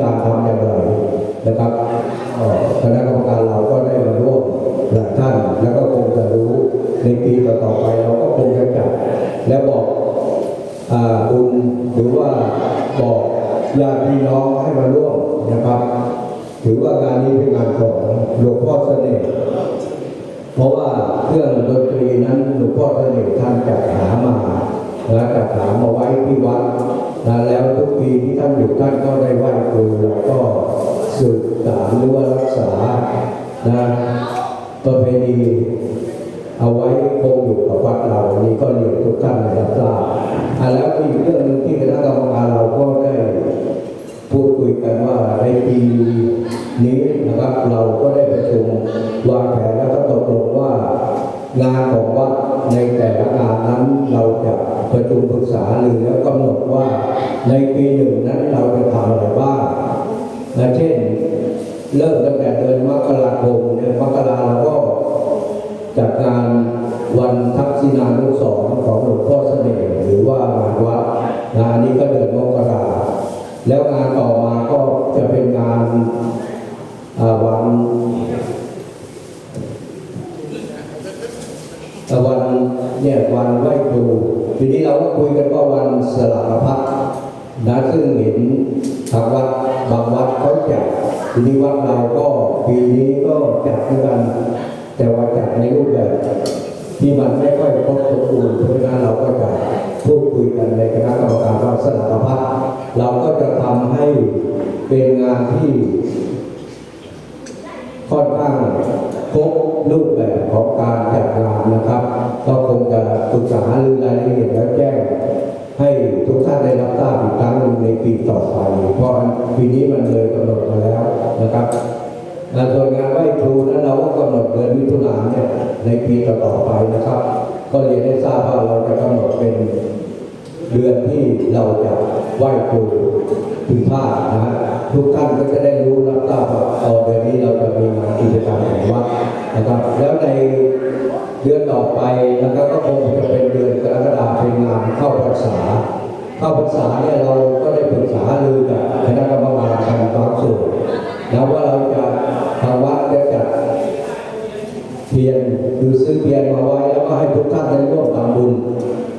การทำอย่างไรนะครับคณะกรรมการเราก็ได้มาร่วมหลายท่าน แล้วก็คงจะรู้ในปีต่อๆไปเราก็คงจะจัดและบอกอ่าบุญหรือว่าบอกญาติพี่น้องให้มาร่วมนะครับถือว่างานนี้เป็นงานของหลวงพ่อเสน่ห์เพราะว่าเครื่องดนตรีนั้นหลวงพ่อเสน่ห์ท่านจัดหามาและจัดหามาไว้ที่วัดแล้วทุกปีที่ท่านอยู่ท่านก็ได้ สืบสานหรือว่ารักษานะประเพณีเอาไว้คงอยู่กับวัดเราอันนี้ก็เรียนทุกท่านได้รับทราบอะแล้วก็อีกเรื่องนึงที่คณะกรรมการเราก็ได้พูดคุยกันว่าในปีนี้นะครับเราก็ได้ประชุมวางแผนแล้วก็ตกลงว่างานของวัดในแต่ละงานนั้นเราจะประชุมปรึกษาหรือแล้วกำหนดว่าในปีหนึ่งนั้นเราจะทำอะไรบ้าง จัดงานวันทักษิณานุสรณ์ของหลวงพ่อเสน่ห์หรือว่างานวัดงานนี้ก็เดือนมกราแล้วงานต่อมาก็จะเป็นงานาวันวันเนี่ยวันไหว้ครูทีนี้เราก็คุยกันว่าวันสลับพัดนะซึ่งเห็นทางวัดบางวัดเขาจัดทีนี้วัดเราก็ปีนี้ก็จัดด้วยกัน แต่ว่าจัด ที่มันไม่ค่อยครบสมบูรณ์เพราะฉะนั้นเราก็จะพูดคุยกันในคณะกรรมการว่าสลับพัดเราก็จะทำให้เป็นงานที่ค่อนข้างครบรูปแบบของการจัดงานนะครับ ก็คงจะปรึกษาหรือรายละเอียดแล้วแจ้ง ให้ทุกท่านได้รับทราบอีกครั้งหนึ่งในปีต่อไปเพราะปีนี้มันเลยกำหนดมาแล้วนะครับและส่วนงานไหว้ครูนั้นเราก็กำหนด ในปีต่อๆไปนะครับ ก็เรียนให้ทราบว่าเราจะกำหนดเป็นเดือนที่เราจะไหว้ครูถึงผ้าตุนะฮะทุกท่านก็จะได้รู้รับทราบว่าเออเดือนนี้เราจะมีงานกิจกรรมของวัดนะครับ แล้วในเดือนต่อไปนะครับก็คงจะเป็นเดือนกรกฎาคมเป็นงานเข้าพรรษา เข้าพรรษาเนี่ยเราก็ได้ปรึกษารือกับคณะ เทียนหรือซื้อเทียนมาไว้แล้วก็ให้ทุกท่านได้ร่วมทำบุญ